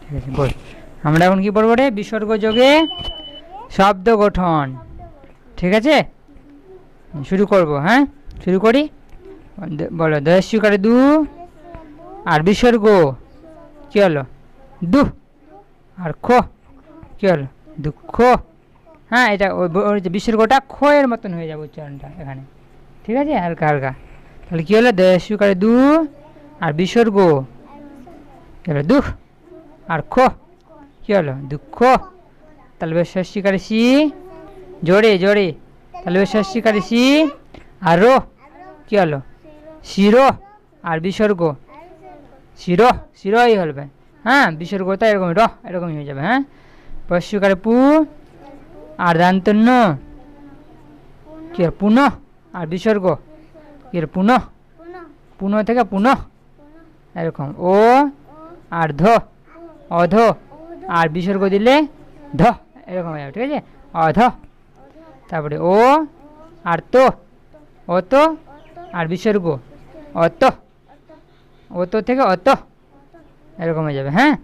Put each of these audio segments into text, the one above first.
ঠিক আছে বল আমরা এখন কি পড়ব রে? বিসর্গ যোগে শব্দ গঠন। ঠিক আছে? শুরু করব হ্যাঁ? শুরু করি? বলো দশিকারে দু আর বিসর্গ। কি হলো? দু আর খো। কি হলো? দুঃখ হ্যাঁ এটা ওই বিসর্গটা খয়ের মতন হয়ে যাবে উচ্চারণটা এখানে। ঠিক আছে? হালকা হালকা। তাহলে কি হলো? দশিকারে দু আর বিসর্গ। হলো দুঃখ আর খো কি হলো দুঃখ তাহলে বেশ ষষ্ঠীকারে সি জোরে জোরে তাহলে বেশ ষষ্ঠীকারে সি আর কি হলো শিরো আর বিসর্গ শিরো শিরোই হবে হ্যাঁ বিসর্গটা এরকম র এরকমই হয়ে যাবে হ্যাঁ পশ্চিকারে পু আর দান্তন্য কি পুনঃ আর বিসর্গ কি পুনঃ পুনঃ থেকে পুনঃ এরকম ও আর ধ, অধ, আর বিসর্গ দিলে ধ, এরকম হয়ে যাবে, ঠিক আছে? অধ, তারপরে ও, আর তো, অত, আর বিসর্গ, অত অত থেকে অত, এরকম হয়ে যাবে হ্যাঁ?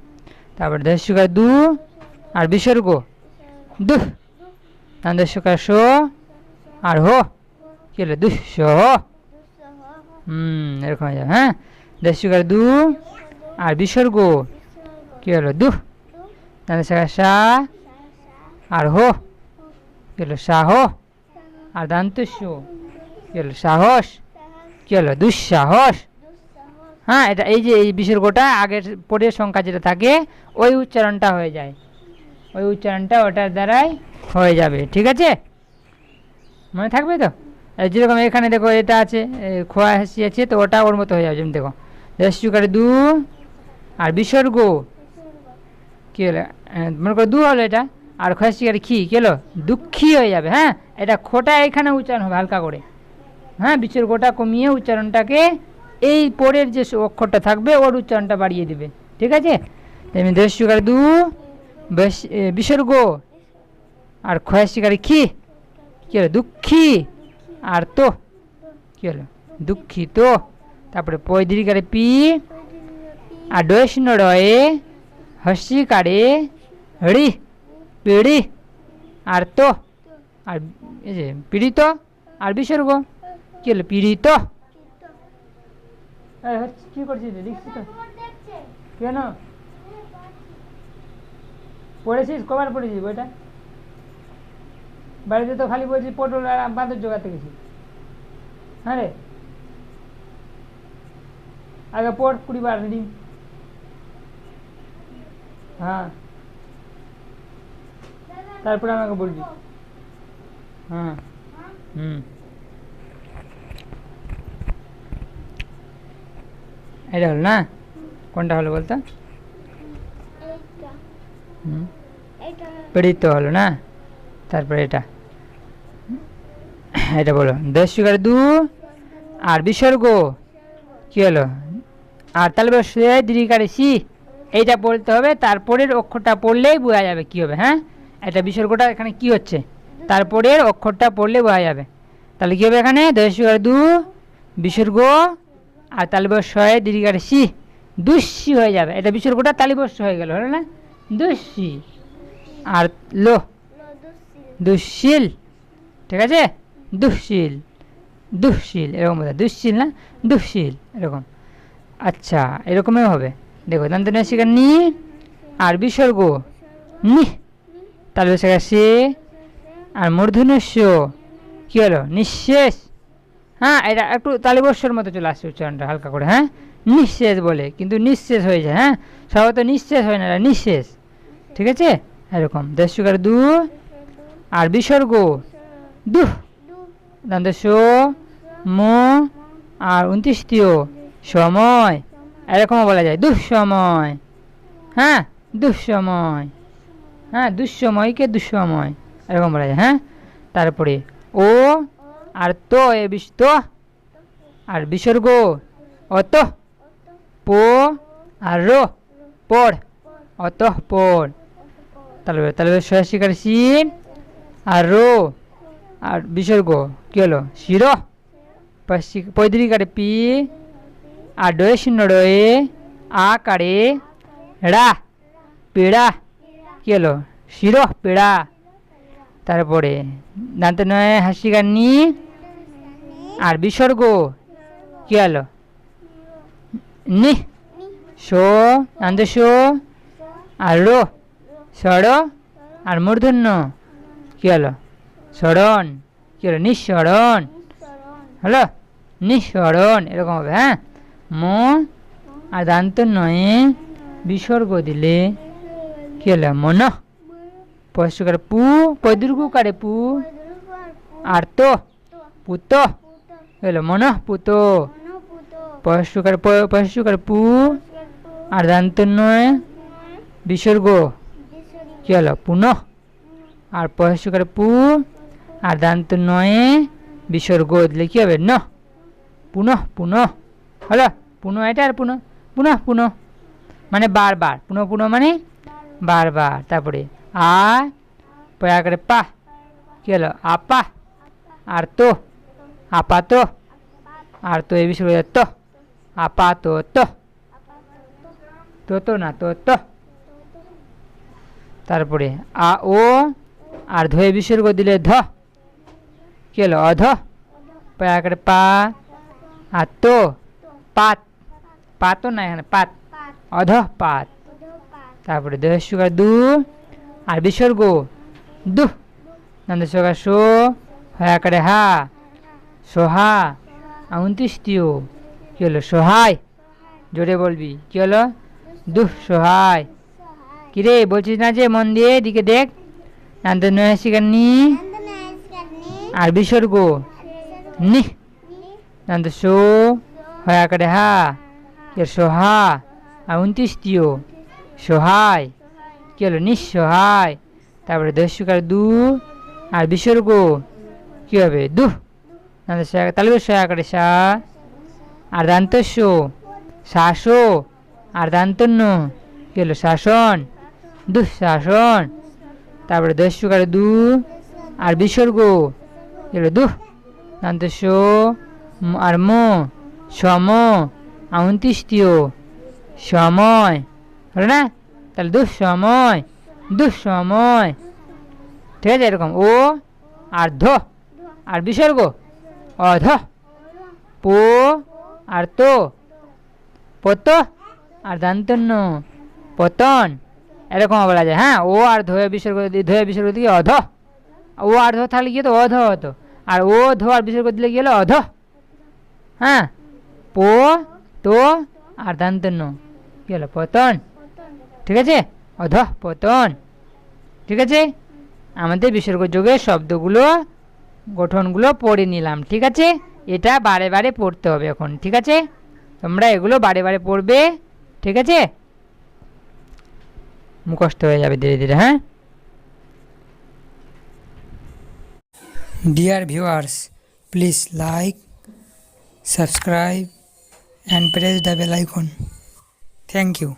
তারপরে দস্যকার দু, আর বিসর্গ, দু দস্যকার শো আর হো, কি হলো? দুঃসহ হুম, এরকম হয়ে যাবে হ্যাঁ? দস্যকার দু আর বিসর্গ কি হলো? দু। দস্যকার সা আর হো। কি হলো? সাহ আর দান্তস্য কি হলো? সাহস। কি হলো? দুঃসাহস। হ্যাঁ এটা এই যে এই বিসর্গটা আগের পরের সংখ্যা যেটা থাকে, ওই উচ্চারণটা হয়ে যায়। ওই উচ্চারণটা ওটার দ্বারাই হয়ে যাবে। ঠিক আছে? মনে থাকবে তো? যেরকম এখানে দেখো এটা আছে খোয়া হাসি আছে, তো ওটা ওর মতো হয়ে যাবে। যেমন দেখো দু আর বিসর্গ? কী হলো? মনে করো দু হলো এটা, আর খয়াসিকারে খি কী হলো? দুঃখী হয়ে যাবে হ্যাঁ? এটা খোটা এখানে উচ্চারণ হবে হালকা করে। হ্যাঁ বিসর্গটা কমিয়ে উচ্চারণটাকে এই পরের যে অক্ষরটা থাকবে, ওর উচ্চারণটা বাড়িয়ে দেবে। ঠিক আছে? তেমনি সুগার দু বিসর্গ। আর ক্ষয় শিকারে কি? কি হলো? দুঃখী। আর তো? কি হলো? দুঃখিত তারপরে পৈদরিকারে পি ডয়সিন রয়ে হস্যিকারে রি, পিড়ি আর তো আর এই যে পীড়িত, আর বিসর্গ। কি হলো? পীড়িত। কি করছিস রে? লিখছিস তো। কেন? পড়েছিস? কবার পড়েছিস বইটা? বাড়িতে তো খালি বলছিস পটল আর বাঁদর জোগাতে গেছি হ্যাঁ রে? আগে পড়, কুড়ি বার রিডিং। হ্যাঁ। তারপরে আমাকে বলবি। হ্যাঁ। হুম। এটা হলো না? কোনটা হলো বলতো? পীড়িত হলো না? তারপরে এটা। এটা বলো। সুগার দু আর বিসর্গ। কি হলো? আর তাহলে সে দীর্ঘারে সি এইটা বলতে হবে, তারপরের অক্ষরটা পড়লেই বোঝা যাবে কি হবে হ্যাঁ? এটা বিসর্গটা এখানে কি হচ্ছে? তারপরের অক্ষরটা পড়লে বোঝা যাবে। তাহলে কি হবে এখানে? দশ সুগার দু, বিসর্গ, আর তালিবর্ষ হয় দীর্ঘারে সি। দুঃসি হয়ে যাবে। এটা বিসর্গটা তালিবর্ষ হয়ে গেল, হলো না? দুঃসি। আর লো? দুঃশীল ঠিক আছে? দুঃশীল দুঃশীল এরকম বোঝা দুঃশীল না? দুঃশীল এরকম। আচ্ছা এরকমই হবে। দেখো দন্তনিয়া শিকার নি, আর বিসর্গ। নি। তাহলে শেখা সে আর মূর্ধন্যস্য। কী হলো? নিঃশেষ। হ্যাঁ এটা একটু তালিবর্ষর মতো চলে আসছে উচ্চারণটা, হালকা করে হ্যাঁ? নিঃশেষ বলে, কিন্তু নিঃশেষ হয়ে যায় হ্যাঁ? সবাই নিঃশেষ হয় না নিঃশেষ। ঠিক আছে? এরকম। দেশ সুগার দু, আর বিসর্গ। দু। দান্ত মো, আর উনত্রিশটিও। সময়। এরকমও বলা যায়, দুঃসময়। হ্যাঁ? দুঃসময়। হ্যাঁ দুঃসময়কে দুঃসময়, এরকম বলা যায় হ্যাঁ? তারপরে, ও আর তো এ বিশ তো আর বিসর্গ, অত পো আর রো পড় অত পড় তাহলে তাহলে সয়াশিকার সি আর রো আর বিসর্গ, কী হলো? শির পৈদরিকারে পি আর ডয়ে শূন্য ডয়ে আকারে রা পেড়া, কি হলো? শিরো, পেড়া। তারপরে দান্ত নয় হাসিকার নি আর বিসর্গ। কি হলো? নি। শো দান্ত শো আর রো। সড় আর মূর্ধন্য। কি হলো? স্মরণ কি হলো? নিঃস্মরণ হলো? নিঃস্মরণ এরকম হবে হ্যাঁ? ম আর দান্ত নয়ে বিসর্গ দিলে। কি হলো মন পশুকার পু, পদুর্গুকারে পু। আর তো পুত হলো মন পুত। পশুকার পশুকার পু। আর দান্ত নয় বিসর্গ। কি হলো পুনঃ আর পশুকার পু আর দান্ত নয়ে বিসর্গ দিলে কি হবে ন? পুনঃ পুনঃ হলো পুনঃ, এটা আর পুনঃ। পুনঃ পুনঃ। মানে বারবার। পুনঃ পুনঃ মানে বারবার। তারপরে আ পয়া করে পা। কি হলো? আপা। আর তো আপাত। আর তো এই বিষয় তো। আপাত তো। তো তো না তো তো তারপরে আ, ও, আর ধয়ে বিসর্গ দিলে ধ। কি হলো? অধ। পয়া করে পা। আর তো পাত। পাতও না এখানে পাত। অধ পাত। তারপরে দেহ সুগার দু আর বিসর্গ। দু। নন্দ সুগার সো হয়া করে হা। সোহা। উনত্রিশটিও কি হলো? সোহাই। জোরে বলবি। কি হলো? দুহ সোহাই। কিরে বলছিস না যে মন দিয়ে? দিকে দেখ। নন্দ নয় শিকার নি আর বিসর্গ। নি। নন্দ সো। হয়া করে হা কি হলো সোহা আর উনত্রিশটিও সহায় কি হলো, নিঃসহায়, তারপরে দস্যুকার দু, আর বিসর্গ কি হবে, দু, তাহলে সয়া করে সা আর দান্তস্য, শাসো, আর দান্তন্য, কি হলো, শাসন দুঃশাসন তারপরে দস্যুকার দু, আর বিসর্গ কি হলো, দু, দান্তস্য আর ম সম আউন্তিষ্টিও সময়, হলো না? তাহলে দুঃসময় দুঃসময়। ঠিক আছে, এরকম। ও, আর ধ, আর বিসর্গ। অধ, পো, আর তো। পত, আর দান্তন্য। পতন, এরকম বলা যায়। হ্যাঁ ও আর ধয়ে বিসর্গ ধয়ে বিসর্গ দিকে অধ। ও আর ধ থাকলে কি হতো? অধ হতো। আর ও, ধো আর বিসর্গ দিলে হলো? অধ। হ্যাঁ পো তো আর দান্তন্য কি হলো? পতন। ঠিক আছে? অধ পতন ঠিক আছে? আমাদের বিসর্গ যোগের শব্দগুলো, গঠনগুলো পড়ে নিলাম, ঠিক আছে? এটা বারে বারে পড়তে হবে এখন, ঠিক আছে? তোমরা এগুলো বারে বারে পড়বে, ঠিক আছে? মুখস্থ হয়ে যাবে ধীরে ধীরে হ্যাঁ? Dear viewers please like subscribe and press the bell icon. Thank you.